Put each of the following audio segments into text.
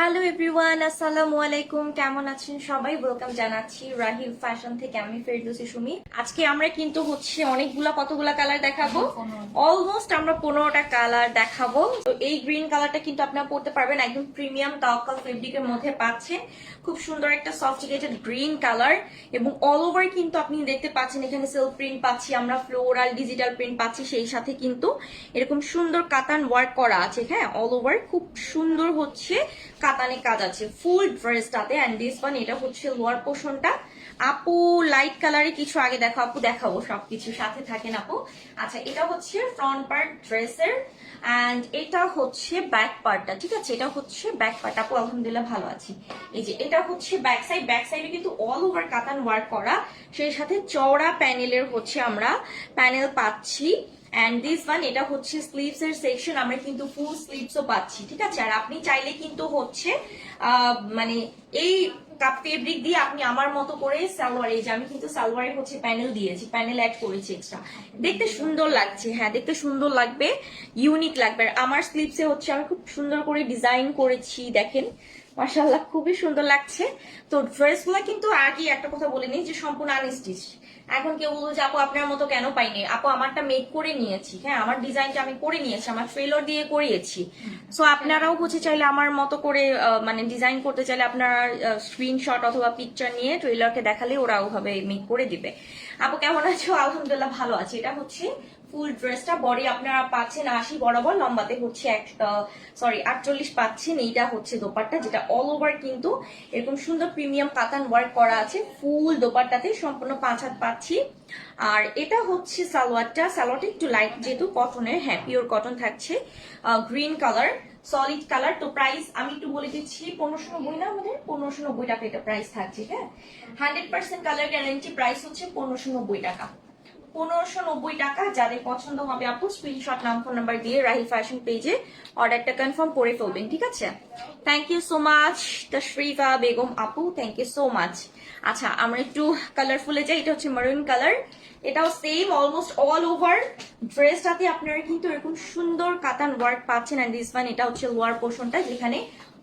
Hello everyone আসসালামু আলাইকুম কেমন আছেন সবাই? ওয়েলকাম জানাচ্ছি রাহিল ফ্যাশন থেকে আমি ফেরদৌসি সুমি। আজকে আমরা কিন্তু হচ্ছে অনেকগুলা কতগুলা কালার দেখাবো? অলমোস্ট আমরা পনেরোটা কালার দেখাবো। তো এই গ্রিন কালারটা কিন্তু আপনারা পড়তে পারবেন। একদম প্রিমিয়াম তাওকাল ফেব্রিকের মধ্যে পাচ্ছেন। খুব সুন্দর একটা সফটিকেটেড গ্রিন কালার এবং অল ওভার কিন্তু আপনি দেখতে পাচ্ছেন, এখানে সেলফ প্রিন্ট পাচ্ছি আমরা ফ্লোরাল ডিজিটাল প্রিন্ট পাচ্ছি, সেই সাথে কিন্তু এরকম সুন্দর কাতান ওয়ার্ক করা আছে। হ্যাঁ অল ওভার খুব সুন্দর হচ্ছে কাতানে কাজ আছে। ফুল ড্রেসটাতে অ্যান্ড দিস ওয়ান এটা হচ্ছে লোয়ার পোর্শনটা আপু লাইট কালারে কিছু আগে দেখো, আপু দেখাবো সবকিছু, সাথে থাকেন আপু। আচ্ছা এটা হচ্ছে ফ্রন্ট পার্ট ড্রেসের অ্যান্ড এটা হচ্ছে ব্যাক পার্টটা ঠিক আছে? এটা হচ্ছে ব্যাক পার্ট আপু, আলহামদুলিল্লাহ ভালো আছি। এই যে, এটা হচ্ছে ব্যাক সাইড ব্যাক সাইডে কিন্তু অল ওভার কাতান ওয়ার্ক করা। সেই সাথে চওড়া প্যানেলের হচ্ছে আমরা প্যানেল পাচ্ছি। অ্যান্ড দিস ওয়ান এটা হচ্ছে স্লিভস এর সেকশন আমরা কিন্তু ফুল স্লিভসও পাচ্ছি, ঠিক আছে? আর আপনি চাইলে কিন্তু হচ্ছে মানে এই কাপ ফেব্রিক দিয়ে আপনি আমার মতো করে সালোয়ার, এই যে আমি কিন্তু সালোয়ারে হচ্ছে প্যানেল দিয়েছি প্যানেল অ্যাড করেছি এক্সট্রা দেখতে সুন্দর লাগছে হ্যাঁ দেখতে সুন্দর লাগবে ইউনিক লাগবে। আর আমার স্লিভসে হচ্ছে আমি খুব সুন্দর করে ডিজাইন করেছি, দেখেন মাশাল্লাহ খুবই সুন্দর লাগছে। তো ড্রেসগুলো কিন্তু আগে একটা কথা বলে নিই যে সম্পূর্ণ আনস্টিচ এখন কেউ বলব যে, আপু, আপনার মতো কেন পাইনি? আপু, আমারটা মেক করে নিয়েছি। হ্যাঁ আমার ডিজাইনটা আমি করে নিয়েছি, আমার ট্রেলর দিয়ে করিয়েছি। সো আপনারাও হচ্ছে চাইলে আমার মতো করে মানে ডিজাইন করতে চাইলে আপনারা স্ক্রিনশট অথবা পিকচার নিয়ে ট্রেলারকে দেখালে ওরা ওভাবে মেক করে দিবে। আপু, কেমন আছো? আলহামদুলিল্লাহ ভালো আছে। এটা হচ্ছে ফুল ড্রেসটা, বডি আপনারা পাচ্ছেন আশি বরাবর, লম্বাতে হচ্ছে এক সরি আটচল্লিশ পাচ্ছেন। এইটা হচ্ছে দোপাট্টা, যেটা অল ওভার কিন্তু এরকম সুন্দর প্রিমিয়াম কাতান ওয়ার্ক করা আছে। ফুল দোপাট্টাতে সম্পূর্ণ পাঁচ হাত পাচ্ছি। আর এটা হচ্ছে সালোয়ারটা। সালোয়ারটা একটু লাইট যেহেতু কটনের হ্যাঁ পিওর কটন থাকছে গ্রিন কালার সলিড কালার তো প্রাইস আমি একটু বলে দিচ্ছি, পনেরোশো নব্বই না আমাদের? পনেরোশো নব্বই টাকা এটা প্রাইস থাকছে হ্যাঁ? Hundred percent colour guarantee price হচ্ছে পনেরোশো নব্বই টাকা। পনেরোশো নব্বই টাকা। যাদের পছন্দ হবে আপু স্ক্রিনশট নাম ফোন নাম্বার দিয়ে রাহি ফ্যাশন পেজে অর্ডারটা কনফার্ম করে ফেলবেন, ঠিক আছে? Thank you so much Tashrifa Begum আপু থ্যাংক ইউ সো মাচ আচ্ছা আমরা একটু কালারফুলে যাই, এটা হচ্ছে মারুন কালার এটাও সেম অলমোস্ট অল ওভার ড্রেসটাতে আপনারা কিন্তু এরকম সুন্দর কাতান ওয়ার্ক পাচ্ছেন। অ্যান্ড দিস ওয়ান এটা হচ্ছে লোয়ার পোর্শনটা যেখানে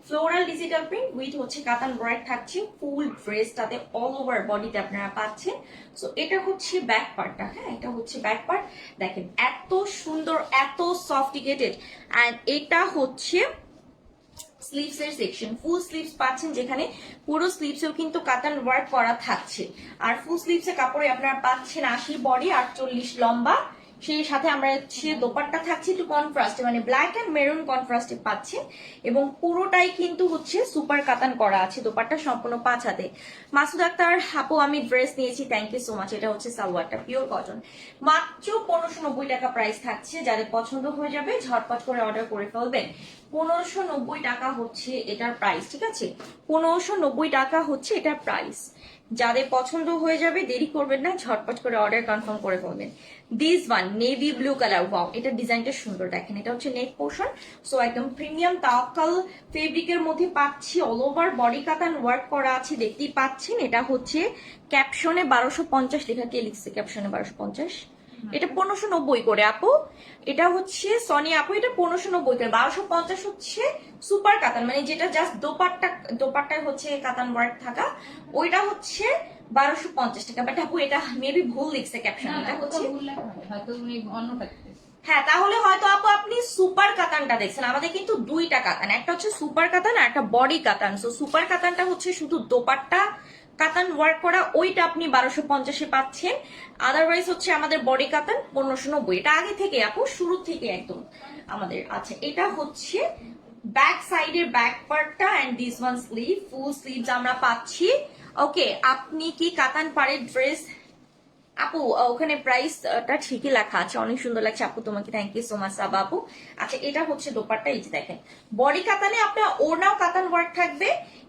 ফ্লোরাল ডিজিটাল প্রিন্ট উইথ হচ্ছে কাতান ওয়ার্ক থাকছে, ফুল ড্রেসটাতে অল ওভার বডিতে আপনারা পাচ্ছেন। সো এটা হচ্ছে ব্যাক পার্টটা হ্যাঁ? এটা হচ্ছে ব্যাক পার্ট দেখেন, এত সুন্দর, এত সফটিকেটেড অ্যান্ড এটা হচ্ছে স্লিভস এর সেকশন ফুল স্লিভস পাচ্ছেন যেখানে পুরো স্লিভসেও কিন্তু কাতান ওয়ার্ক করা থাকছে। আর ফুল স্লিভস কাপড়ে আপনারা পাচ্ছেন আশি বডি আটচল্লিশ লম্বা। সেই সাথে আমরা হচ্ছে দোপাট্টা থাকছে একটু কনফ্রাস্টে মানে ব্ল্যাক অ্যান্ড মেরুন কনফ্রাস্টে পাচ্ছে। এবং পুরোটাই কিন্তু হচ্ছে সুপার কাতান করা আছে, দোপাট্টা সম্পূর্ণ পাঁচ হাতে। মাসুদ আক্তার হাপো আমি ড্রেস নিয়েছি থ্যাংক ইউ সো মাচ এটা হচ্ছে সালোয়ারটা পিওর কটন মাত্র পনেরোশো নব্বই টাকা প্রাইস থাকছে, যাদের পছন্দ হয়ে যাবে, ঝটপট করে অর্ডার করে ফেলবেন। পনেরোশো নব্বই টাকা হচ্ছে এটার প্রাইস ঠিক আছে? পনেরোশো নব্বই টাকা হচ্ছে এটার প্রাইস যাদের পছন্দ হয়ে যাবে, দেরি করবেন না, ঝটপট করে অর্ডার কনফার্ম করে ফেলবেন। This one navy blue colour wow এটা ডিজাইনটা সুন্দর, দেখেন, এটা হচ্ছে নেক পোর্শন সো একদম প্রিমিয়াম তাওকাল ফেব্রিকের মধ্যে পাচ্ছি অল ওভার বডি কাতান ওয়ার্ক করা আছে, দেখতেই পাচ্ছেন, এটা হচ্ছে ক্যাপশনে বারোশো পঞ্চাশ, লেখা কে লিখছে ক্যাপশনে বারোশো পঞ্চাশ? এটা পনেরোশো নব্বই করে আপু। এটা হচ্ছে সনি আপু এটা পনেরোশো নব্বই করে। বারোশো পঞ্চাশ হচ্ছে সুপার কাতান মানে যেটা জাস্ট দোপাট্টা দোপাট্টায় হচ্ছে কাতান ওয়ার্ক থাকা ওইটা হচ্ছে বারোশো পঞ্চাশ টাকা। বাট আপু এটা মেবি ভুল লিখছে ক্যাপশন। হ্যাঁ। তাহলে হয়তো আপু আপনি সুপার কাতানটা দেখছেন। আমাদের কিন্তু দুইটা কাতান একটা হচ্ছে সুপার কাতান আর একটা বডি কাতান। সো সুপার কাতানটা হচ্ছে শুধু দোপাট্টা কাতান ওয়ার্ক করা, ওইটা আপনি বারোশো পঞ্চাশে পাচ্ছেন। আদারওয়াইজ হচ্ছে আমাদের বডি কাতান পনেরোশো নব্বই। এটা আগে থেকে আপু, শুরু থেকে একদম আমাদের আচ্ছা এটা হচ্ছে ব্যাক সাইডের ব্যাক পার্টটা and this one sleeve full sleeves আমরা পাচ্ছি। ওকে আপনি কি কাতান পাড়ের ড্রেস আপু ওখানে প্রাইসটা ঠিকই লেখা আছে। অনেক সুন্দর লাগছে। আপু তোমাকে thank you so much Saba আপু। আচ্ছা এটা হচ্ছে দোপাট্টা। এই যে দেখেন বডি কাতানে আপনার ওড়নাও কাতান ওয়ার্ক থাকবে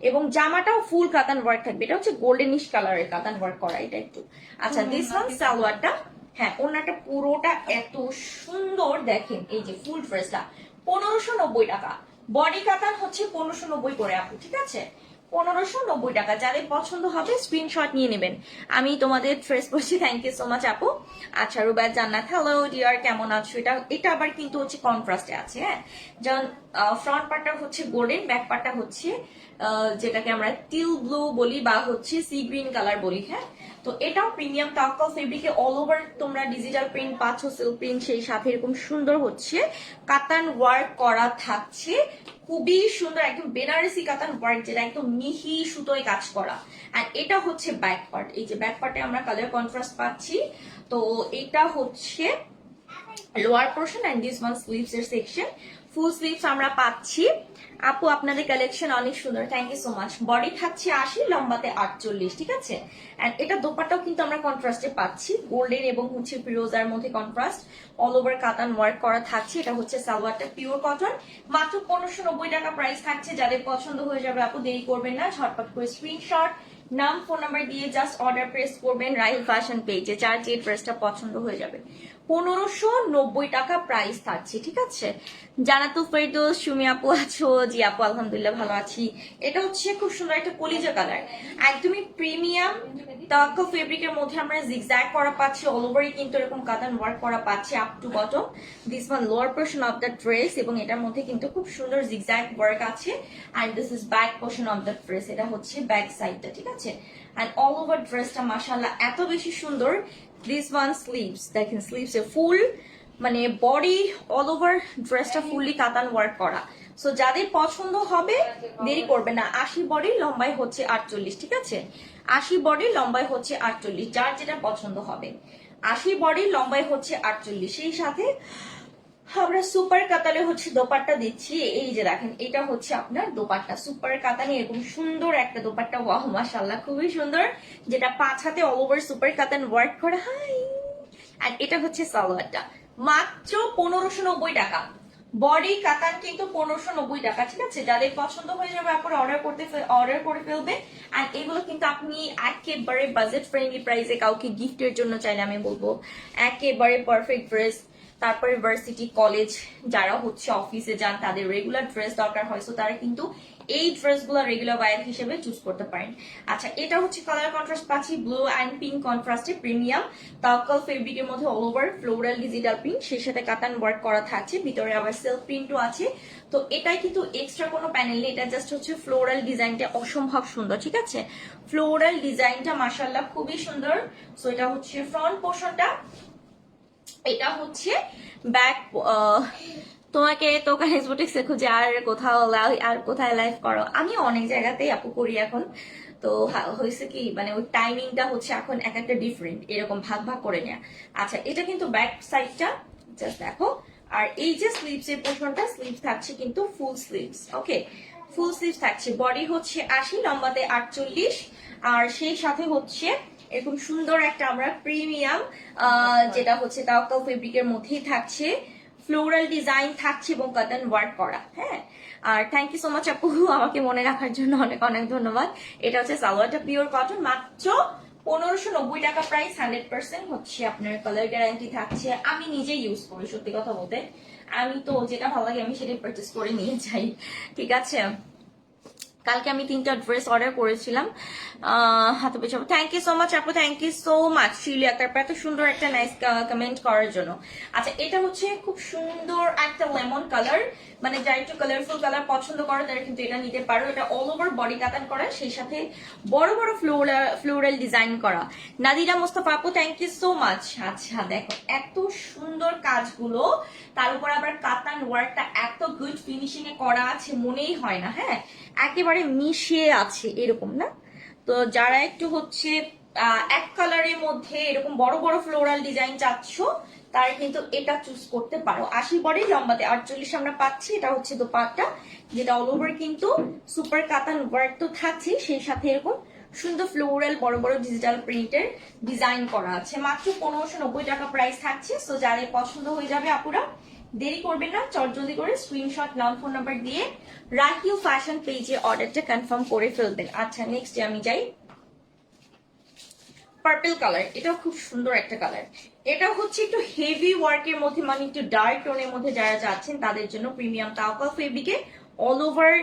এবং জামাটাও ফুল কাতান ওয়ার্ক থাকবে। এটা হচ্ছে গোল্ডেনিশ কালারের কাতান ওয়ার্ক করা এটা একটু। আচ্ছা দিস ওয়ান সালোয়ারটা হ্যাঁ ওড়নাটা পুরোটা এত সুন্দর। দেখেন এই যে ফুল ড্রেসটা পনেরোশো নব্বই টাকা। বডি কাতান হচ্ছে পনেরোশো নব্বই করে আপু ঠিক আছে? পনেরোশো নব্বই টাকা। যাদের পছন্দ হবে স্ক্রিনশট নিয়ে নেবেন। আমি তোমাদের ড্রেস পরছি থ্যাংক ইউ সো মাচ আপু। আচ্ছা রুবাই জান্নাত হ্যালো ডিয়ার কেমন আছো? এটা এটা আবার কিন্তু হচ্ছে কন্ট্রাস্টে আছে হ্যাঁ? যেমন ফ্রন্ট পার্টটা হচ্ছে গোল্ডেন ব্যাক পার্টটা হচ্ছে যেটাকে আমরা টিল ব্লু বলি বা হচ্ছে সি গ্রিন কালার বলি হ্যাঁ? তো এটাও প্রিমিয়াম টাক্কল ফেব্রিকে অল ওভার তোমরা ডিজিটাল প্রিন্ট পাচ্ছ সিল্ক প্রিন্ট সেই সাথে এরকম সুন্দর হচ্ছে কাতান ওয়ার্ক করা থাকছে খুবই সুন্দর, একদম বেনারসি কাতান ওয়ার্ক যেটা একদম মিহি সুতোয় কাজ করা। আর এটা হচ্ছে ব্যাক পার্ট এই যে ব্যাক পার্টে আমরা কালার কন্ট্রাস্ট পাচ্ছি। তো এটা হচ্ছে lower portion and this one sleeves এর সেকশন ফুল স্লিভস আমরা পাচ্ছি। আপু, আপনাদের কালেকশন অনেক সুন্দর। Thank you so much body থাকছে আশি, লম্বাতে আটচল্লিশ, ঠিক আছে? এটা দোপাটাও কিন্তু আমরা কন্ট্রাস্টে পাচ্ছি। গোল্ডেন এবং হচ্ছে পিরোজার মধ্যে কন্ট্রাস্ট অল ওভার কাতান ওয়ার্ক করা থাকছে। এটা হচ্ছে সালোয়ারটা পিওর কটন মাত্র পনেরোশো নব্বই টাকা প্রাইস থাকছে। যাদের পছন্দ হয়ে যাবে আপু, দেরি করবেন না। ঝটপট করে স্ক্রিনশট নাম ফোন নাম্বার দিয়ে জাস্ট অর্ডার প্রেস করবেন রাইল ফ্যাশন পেজে যার যে ড্রেসটা পছন্দ হয়ে যাবে। পনেরোশো নব্বই টাকা প্রাইস থাকছে, ঠিক আছে? জানা তো ফেরদোস, সুমি আপু আছো, জি আপু, আলহামদুলিল্লাহ ভালো আছি। এটা হচ্ছে খুব সুন্দর একটা কলিজা কালার একদমই প্রিমিয়াম টাকা ফেব্রিকের মধ্যে আমরা জিগজ্যাগ করা পাচ্ছি অল ওভারই কিন্তু এরকম কাতান ওয়ার্ক করা পাচ্ছি up to bottom this one lower portion of the dress এবং এটার মধ্যে কিন্তু খুব সুন্দর জিগজ্যাগ ওয়ার্ক আছে। And this is back portion of the dress এটা হচ্ছে ব্যাক সাইডটা ঠিক আছে? অ্যান্ড অল ওভার ড্রেসটা মাসাল্লাহ এত বেশি সুন্দর। দিস ওয়ান স্লিভস দেখেন স্লিভস ফুল মানে বডি অল ওভার ড্রেসটা ফুললি কাতান ওয়ার্ক করা। সো যাদের পছন্দ হবে, দেরি করবে না। আশি বডি লম্বাই হচ্ছে আটচল্লিশ, ঠিক আছে? আশি বডি লম্বাই হচ্ছে আটচল্লিশ, যার যেটা পছন্দ হবে। আশি বডি লম্বাই হচ্ছে আটচল্লিশ। সেই সাথে আমরা সুপার কাতালে হচ্ছে দোপাট্টা দিচ্ছি। এই যে দেখেন, এটা হচ্ছে আপনার দোপাট্টা। সুপার কাতানে এরকম সুন্দর একটা দোপাট্টা। ওয়াহ মাশাল্লাহ খুবই সুন্দর। যেটা পাঁচ হাতে অল ওভার সুপার কাতান ওয়ার্ক করা। হাই! আর এটা হচ্ছে সালোয়ারটা। মাত্র পনেরোশো নব্বই টাকা। বডি কাতান কিন্তু পনেরোশো নব্বই টাকা, ঠিক আছে? যাদের পছন্দ হয়ে যাবে, আপনারা অর্ডার করতে অর্ডার করে ফেলবে। আর এগুলো কিন্তু আপনি একেবারে বাজেট ফ্রেন্ডলি প্রাইসে কাউকে গিফটের জন্য চাইলে আমি বলব, একেবারে পারফেক্ট ড্রেস তারপরে ভার্সিটি কলেজ যারা হচ্ছে অফিসে যান, তাদের রেগুলার ড্রেস দরকার হয় সো তারা কিন্তু এই ড্রেসগুলো রেগুলার ওয়ার হিসেবে চুজ করতে পারেন। আচ্ছা এটা হচ্ছে কালার কন্ট্রাস্ট পাচ্ছি ব্লু অ্যান্ড পিঙ্ক কন্ট্রাস্টে প্রিমিয়াম তাওকাল ফেব্রিকের মধ্যে all over floral digital print সেই সাথে কাতান ওয়ার্ক করা থাকছে, ভিতরে আবার সেলফ প্রিন্টও আছে। তো এটাই কিন্তু এক্সট্রা কোনো প্যানেল নেই, এটা জাস্ট হচ্ছে ফ্লোরাল ডিজাইনটা অসম্ভব সুন্দর, ঠিক আছে? ফ্লোরাল ডিজাইনটা মাসাল্লাহ খুবই সুন্দর। সো এটা হচ্ছে ফ্রন্ট পোর্শনটা এটা হচ্ছে ব্যাক তোমাকে তো কাইজবোটিক্সে খুঁজে আর কোথাও আর কোথায় লাইভ করো। আমি অনেক জায়গাতেই আপু করি এখন। তো হয়েছে কি মানে ওই টাইমিংটা হচ্ছে এখন এক একটা ডিফারেন্ট এরকম ভাগ ভাগ করে নেওয়া আচ্ছা এটা কিন্তু ব্যাক সাইডটা জাস্ট দেখো। আর এই যে স্লিভস এর পোর্শনটা স্লিভস থাকছে কিন্তু full sleeves okay full sleeve থাকছে। বডি হচ্ছে আশি, লম্বাতে আটচল্লিশ, আর সেই সাথে হচ্ছে এরকম সুন্দর একটা আমরা প্রিমিয়াম যেটা হচ্ছে তাওকাল ফেব্রিকের মধ্যেই থাকছে। ফ্লোরাল ডিজাইন থাকছে এবং কাতান ওয়ার্ক করা হ্যাঁ? আর থ্যাংক ইউ সো মাচ আপু, আমাকে মনে রাখার জন্য অনেক অনেক ধন্যবাদ। এটা হচ্ছে সালোয়ারটা পিওর কটন মাত্র পনেরোশো নব্বই টাকা প্রাইস হান্ড্রেড পার্সেন্ট হচ্ছে আপনার কালার গ্যারান্টি থাকছে। আমি নিজে ইউজ করি, সত্যি কথা বলতে। আমি তো যেটা ভালো লাগে, আমি সেটাই পারচেস করে নিয়ে যাই। ঠিক আছে? কালকে আমি তিনটা ড্রেস অর্ডার করেছিলাম। হাতে পেছনে থ্যাংক ইউ সো মাচ আপু thank you so much Shilia তারপর এত সুন্দর একটা নাইস কমেন্ট করার জন্য। আচ্ছা এটা হচ্ছে খুব সুন্দর একটা লেমন কালার মানে যারা একটু কালারফুল কালার পছন্দ করো, তারা কিন্তু এটা নিতে পারো। এটা অল ওভার বডি কাতান করা, সেই সাথে বড় বড় ফ্লোরাল ডিজাইন করা। নাদিরা মোস্তফা আপু থ্যাংক ইউ সো মাচ আচ্ছা দেখো, এত সুন্দর কাজগুলো। তার উপর আবার কাতান ওয়ার্কটা এত গুড ফিনিশিং এ করা আছে, মনেই হয় না হ্যাঁ? একেবারে মিশিয়ে আছে এরকম, না? তো যারা একটু হচ্ছে এক কালারের মধ্যে এরকম বড় বড় ফ্লোরাল ডিজাইন চাচ্ছ, তারা কিন্তু এটা চুজ করতে পারো। আশি পরে লম্বাতে, আটচল্লিশ আমরা পাচ্ছি, এটা হচ্ছে দোপাট্টা, যেটা অল ওভার কিন্তু সুপার কাতান ওয়ার্ক তো থাকছে, সেই সাথে এরকম সুন্দর ফ্লোরাল বড় বড় ডিজিটাল প্রিন্টের ডিজাইন করা আছে। মাত্র পনেরোশো নব্বই টাকা প্রাইস থাকছে সো যাদের পছন্দ হয়ে যাবে আপুরা দেরি করবেন না, চটজলদি করে স্ক্রিনশট নাম ফোন নাম্বার দিয়ে রাকিউ ফ্যাশন পেজে অর্ডারটা কনফার্ম করে ফেলবেন। আচ্ছা নেক্সট আমি যাই। পার্পল কালার এটাও খুব সুন্দর একটা কালার এটা হচ্ছে একটু হেভি ওয়ার্কের মধ্যে মানে একটু ডার্ক টোনের মধ্যে যারা যাচ্ছেন, তাদের জন্য প্রিমিয়াম তাওকাল ফেব্রিকে অল ওভার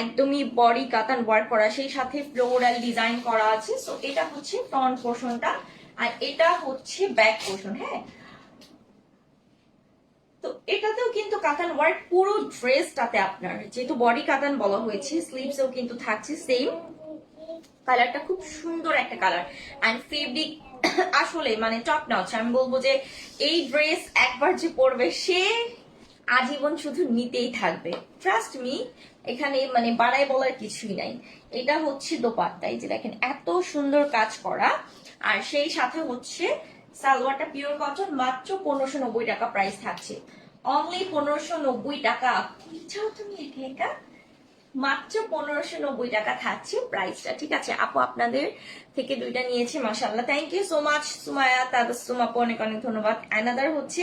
একদমই বডি কাতান ওয়ার্ক করা, সেই সাথে ফ্লোরাল ডিজাইন করা আছে। সো এটা হচ্ছে ফ্রন্ট পোর্শনটা আর এটা হচ্ছে ব্যাক পোর্শন হ্যাঁ? তো এটাতেও কিন্তু কাতান ওয়ার্ক পুরো ড্রেসটাতে আপনার, যেহেতু বডি কাতান বলা হয়েছে, স্লিভসেও কিন্তু থাকছে সেম কালারটা খুব সুন্দর একটা কালার অ্যান্ড ফেব্রিক আসলে মানে টপ নচ আমি বলব যে এই ড্রেস একবার যে পরবে, সে আজীবন শুধু নিতেই থাকবে। ট্রাস্ট মি এখানে মানে বাড়াই বলার কিছুই নাই। এটা হচ্ছে দোপাট্টা এই যে দেখেন এত সুন্দর কাজ করা, আর সেই সাথে হচ্ছে সালোয়ারটা পিওর কটন মাত্র পনেরোশো নব্বই টাকা প্রাইস থাকছে। অনলি পনেরোশো নব্বই টাকা। বুঝছ তুমি একা মাত্র পনেরোশো নব্বই টাকা থাকছে প্রাইসটা ঠিক আছে? আপু আপনাদের থেকে দুইটা নিয়েছি মাসাল্লাহ thank you so much Sumaya Tabassum আপু, অনেক অনেক ধন্যবাদ। অ্যানাদার হচ্ছে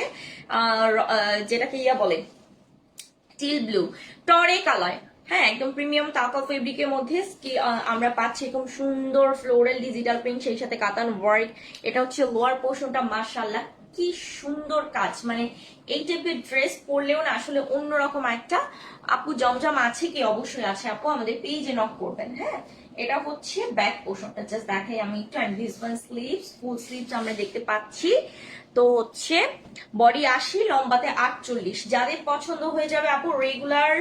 যেটাকে ইয়া বলে টিল ব্লু টরে কালার। হ্যাঁ একদম প্রিমিয়াম তাকা ফেব্রিকের মধ্যে ski- আমরা পাচ্ছি এরকম সুন্দর ফ্লোরাল ডিজিটাল প্রিন্ট সেই সাথে কাতান ওয়ার্ক এটা হচ্ছে লোয়ার পোর্শনটা মাশাল্লাহ কি সুন্দর কাজ মানে এই টাইপের ড্রেস পরলেও না আসলে অন্যরকম একটা আপু জমজম আছে কি? অবশ্যই আছে আপু, আমাদের পেজে নক করবেন হ্যাঁ? এটা হচ্ছে ব্যাক পোর্শনটা জাস্ট দেখাই আমি একটু ওয়ান স্লিভস ফুল স্লিভস আমরা দেখতে পাচ্ছি। তো হচ্ছে বডি আশি, লম্বাতে আটচল্লিশ, যাদের পছন্দ হয়ে যাবে আপু রেগুলার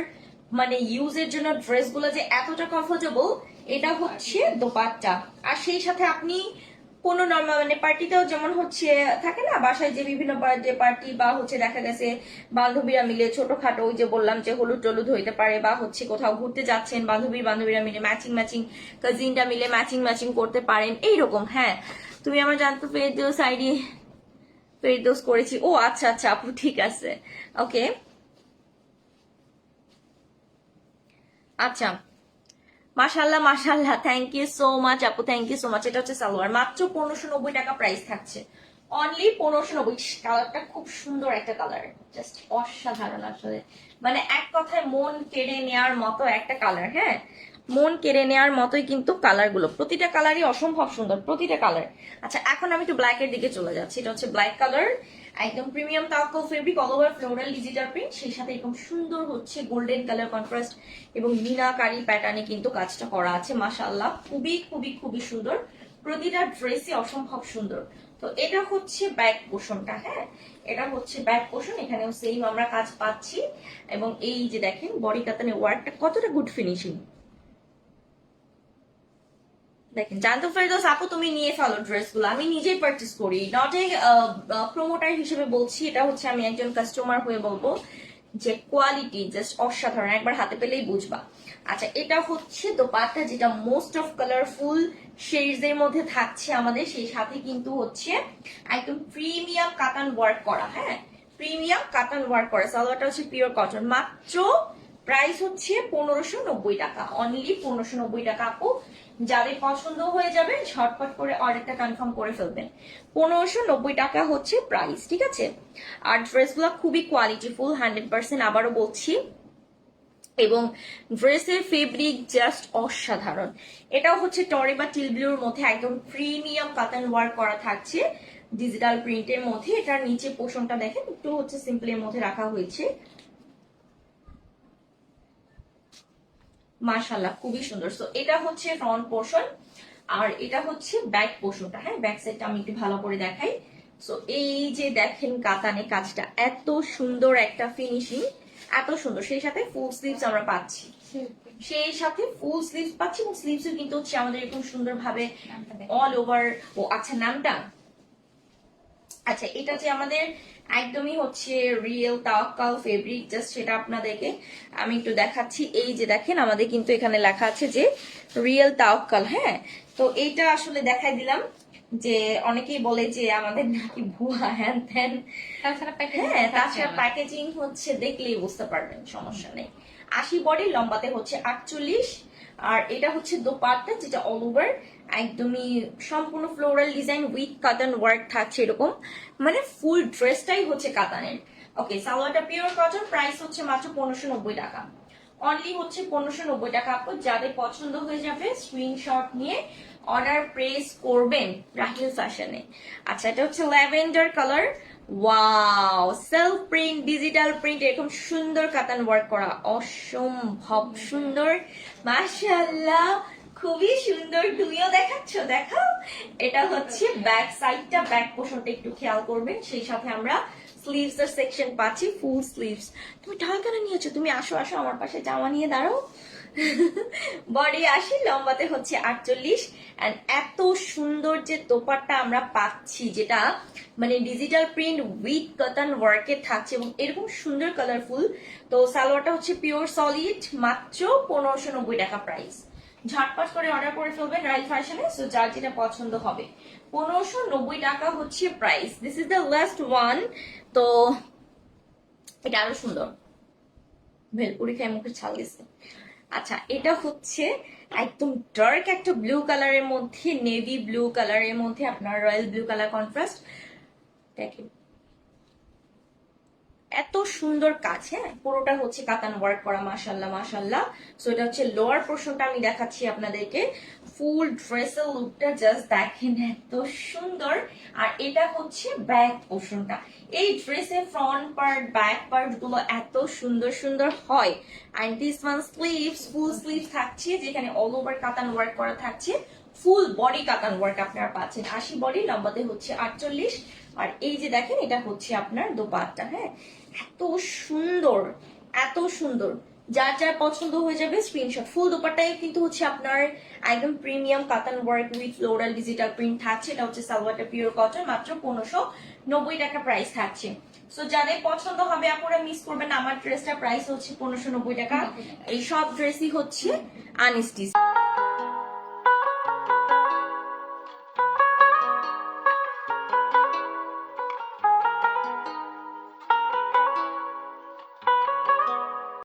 মানে ইউজের জন্য ড্রেসগুলো যে এতটা কমফোর্টেবল এটা হচ্ছে দোপাট্টা। আর সেই সাথে আপনি কোনো নর্মাল মানে পার্টিতেও যেমন হচ্ছে, থাকে না? বাসায় যে বিভিন্ন বার্থডে পার্টি বা হচ্ছে দেখা গেছে বান্ধবীরা মিলে ছোটখাটো ওই যে বললাম যে হলুদ টলুদ হইতে পারে বা হচ্ছে কোথাও ঘুরতে যাচ্ছেন, বান্ধবী বান্ধবীরা মিলে ম্যাচিং ম্যাচিং কাজিনটা মিলে ম্যাচিং ম্যাচিং করতে পারেন, এইরকম হ্যাঁ। তুমি আমার জানতে পেরে দিও সাইডি ফেরদোস করেছি। ও আচ্ছা আচ্ছা আপু, ঠিক আছে। ওকে আচ্ছা। মাশাল্লাহ মাশাল্লাহ থ্যাংক ইউ সো মাচ আপু থ্যাংক ইউ সো মাচ এটা হচ্ছে সালোয়ার। মাত্র পনেরোশো নব্বই টাকা প্রাইস থাকছে। অনলি পনেরোশো নব্বই। কালারটা খুব সুন্দর একটা কালার জাস্ট অসাধারণ আসলে। মানে এক কথায় মন কেড়ে নেওয়ার মতো একটা কালার হ্যাঁ? মন কেড়ে নেওয়ার মতোই কিন্তু কালারগুলো। প্রতিটা কালারই অসম্ভব সুন্দর, প্রতিটা কালার আচ্ছা এখন আমি একটু ব্ল্যাক এর দিকে চলে যাচ্ছি। এটা হচ্ছে ব্ল্যাক কালার একদম premium তাওকো fabric all over floral digital print সেই সাথে এরকম সুন্দর হচ্ছে গোল্ডেন কালার কন্ট্রাস্ট এবং মিনাকারি প্যাটার্নে কিন্তু কাজটা করা আছে, মাশাআল্লাহ। খুবই খুবই খুবই সুন্দর। প্রতিটা ড্রেসই অসম্ভব সুন্দর। তো এটা হচ্ছে ব্যাক পোষণটা হ্যাঁ? এটা হচ্ছে ব্যাক পোষণ এখানেও সেম আমরা কাজ পাচ্ছি। এবং এই যে দেখেন বডি কাতানে ওয়ার্কটা কতটা গুড ফিনিশিং দেখেন, জানতো ফেরদৌস আপু, তুমি নিয়ে ফেলো ড্রেসগুলো। আমি নিজেই পারচেস করি। নট এ প্রমোটার হিসেবে বলছি, এটা হচ্ছে আমি একজন কাস্টমার হয়ে বলব যে কোয়ালিটি জাস্ট অসাধারণ, একবার হাতে পেলেই বুঝবা। আচ্ছা এটা হচ্ছে দোপাট্টা যেটা মোস্ট অফ কালারফুল শেডস এর মধ্যে থাকছে আমাদের, সেই সাথে কিন্তু হচ্ছে একদম প্রিমিয়াম কাতান ওয়ার্ক করা হ্যাঁ? প্রিমিয়াম কাতান ওয়ার্ক করা, সালোয়ারটা হচ্ছে পিওর কটন মাত্র প্রাইস হচ্ছে পনেরোশো নব্বই টাকা। অনলি পনেরোশো নব্বই টাকা আপু। যাদের পছন্দ হয়ে যাবে, ঝটপট করে অর্ডারটা কনফার্ম করে ফেলবেন। পনেরোশো নব্বই টাকা হচ্ছে প্রাইস ঠিক আছে? আর ড্রেসগুলো খুবই কোয়ালিটিফুল হান্ড্রেড পার্সেন্ট আবারও বলছি। এবং ড্রেসের ফেব্রিক জাস্ট অসাধারণ। এটাও হচ্ছে টরে বা টিলব্লুর মধ্যে একদম প্রিমিয়াম কাতান ওয়ার্ক করা থাকছে। ডিজিটাল প্রিন্টের মধ্যে। এটার নিচে পোষণটা দেখেন, একটু হচ্ছে সিম্পলের মধ্যে রাখা হয়েছে। মাশাল্লাহ খুবই সুন্দর। সো এটা হচ্ছে ফ্রন্ট পোর্শন আর এটা হচ্ছে ব্যাক পোর্শনটা হ্যাঁ ব্যাক সাইডটা আমি একটু ভালো করে দেখাই। সো এই যে দেখেন কাতানে কাজটা, এত সুন্দর একটা ফিনিশিং এত সুন্দর। সেই সাথে ফুল স্লিভস আমরা পাচ্ছি। সেই সাথে ফুল স্লিভস পাচ্ছি এবং স্লিভসও কিন্তু হচ্ছে আমাদের এরকম সুন্দর ভাবে অল ওভার ও আচ্ছা নামটা? আচ্ছা এটা যে আমাদের একদমই হচ্ছে রিয়েল তাওয়াক্কাল ফেব্রিক জাস্ট সেটা আপনাদেরকে আমি একটু দেখাচ্ছি। এই যে দেখেন আমাদের কিন্তু এখানে লেখা আছে যে রিয়েল তাওয়াক্কাল হ্যাঁ? তো এইটা আসলে দেখাই দিলাম যে অনেকেই বলে যে আমাদের নাকি ভুয়া হ্যান ত্যান হ্যাঁ তাছাড়া প্যাকেজিং হচ্ছে দেখলেই বুঝতে পারবেন সমস্যা নেই। আশি বডি লম্বাতে হচ্ছে আটচল্লিশ। আর এটা হচ্ছে দোপাট্টা যেটা অল ওভার একদমই সম্পূর্ণ ফ্লোরাল ডিজাইন উইথ কাতান ওয়ার্ক থাকছে এরকম। মানে ফুল ড্রেসটাই হচ্ছে কাতানের। ওকে সালোয়ারটা পিওর কটন প্রাইস হচ্ছে মাত্র পনেরোশো নব্বই টাকা। অনলি হচ্ছে পনেরোশো নব্বই টাকা। আপু, যাদের পছন্দ হয়ে যাবে স্ক্রিনশট নিয়ে অর্ডার প্রেস করবেন রাহিল ফ্যাশনে আচ্ছা এটা হচ্ছে lavender colour wow self print digital print এরকম সুন্দর কাতান ওয়ার্ক করা, অসম্ভব সুন্দর। মাশাআল্লাহ, খুবই সুন্দর। তুমিও দেখাচ্ছ, দেখাও। এটা হচ্ছে ব্যাক সাইডটা ব্যাক পোর্শনটা একটু খেয়াল করবেন। সেই সাথে আমরা স্লিভস এর সেকশন পাচ্ছি ফুল স্লিভস তুমি ঢাল কেন নিয়েছো? তুমি আসো আসো আমার পাশে জামা নিয়ে দাঁড়াও। বডি আশি, লম্বাতে হচ্ছে আটচল্লিশ। এন্ড এত সুন্দর যে তোপারটা আমরা পাচ্ছি, যেটা মানে ডিজিটাল প্রিন্ট উইথ কটন ওয়ার্কে থাকছে এবং এরকম সুন্দর কালারফুল তো সালোয়ারটা হচ্ছে পিওর সলিড মাত্র পনেরোশো নব্বই টাকা প্রাইস ঝটপট করে অর্ডার করে ফেলবেন রাইল ফ্যাশনে সো যার যেটা পছন্দ হবে। পনেরোশো নব্বই টাকা হচ্ছে price this is the last one তো এটা আরও সুন্দর। ভেলপুরি খাই মুখে ছাল গেছে আচ্ছা এটা হচ্ছে একদম ডার্ক একটা ব্লু কালারের মধ্যে নেভি ব্লু কালারের মধ্যে আপনার রয়্যাল ব্লু কালার কন্ট্রাস্ট দেখেন এত সুন্দর কাজ হ্যাঁ? পুরোটা হচ্ছে কাতান ওয়ার্ক করা মাশাল্লাহ মাশাল্লাহ সো এটা হচ্ছে লোয়ার পোর্শনটা আমি দেখাচ্ছি আপনাদেরকে। ফুল ড্রেসের লুকটা জাস্ট দেখেন এত সুন্দর। আর এটা হচ্ছে ব্যাক পোর্শনটা এই ড্রেসের ফ্রন্ট পার্ট ব্যাক পার্টগুলো এত সুন্দর সুন্দর হয়। And this one sleeves full sleeve থাকছে, যেখানে অল ওভার কাতান ওয়ার্ক করা থাকছে। ফুল বডি কাতান ওয়ার্ক আপনারা পাচ্ছেন। আশি বডি লম্বাতে হচ্ছে আটচল্লিশ। আর এই যে দেখেন, এটা হচ্ছে আপনার দোপাট্টা হ্যাঁ? এত সুন্দর এত সুন্দর। যার যার পছন্দ হয়ে যাবে স্ক্রিনশট ফুল দোপাট্টায় কিন্তু হচ্ছে আপনার একদম প্রিমিয়াম কাতান work with floral digital print থাকছে। এটা হচ্ছে সালোয়ারটা পিওর কটন মাত্র পনেরোশো নব্বই টাকা প্রাইস থাকছে। সো যাদের পছন্দ হবে আপনারা মিস করবেন। আমার ড্রেসটা প্রাইস হচ্ছে পনেরোশো নব্বই টাকা। এই সব ড্রেসই হচ্ছে আনস্টিচ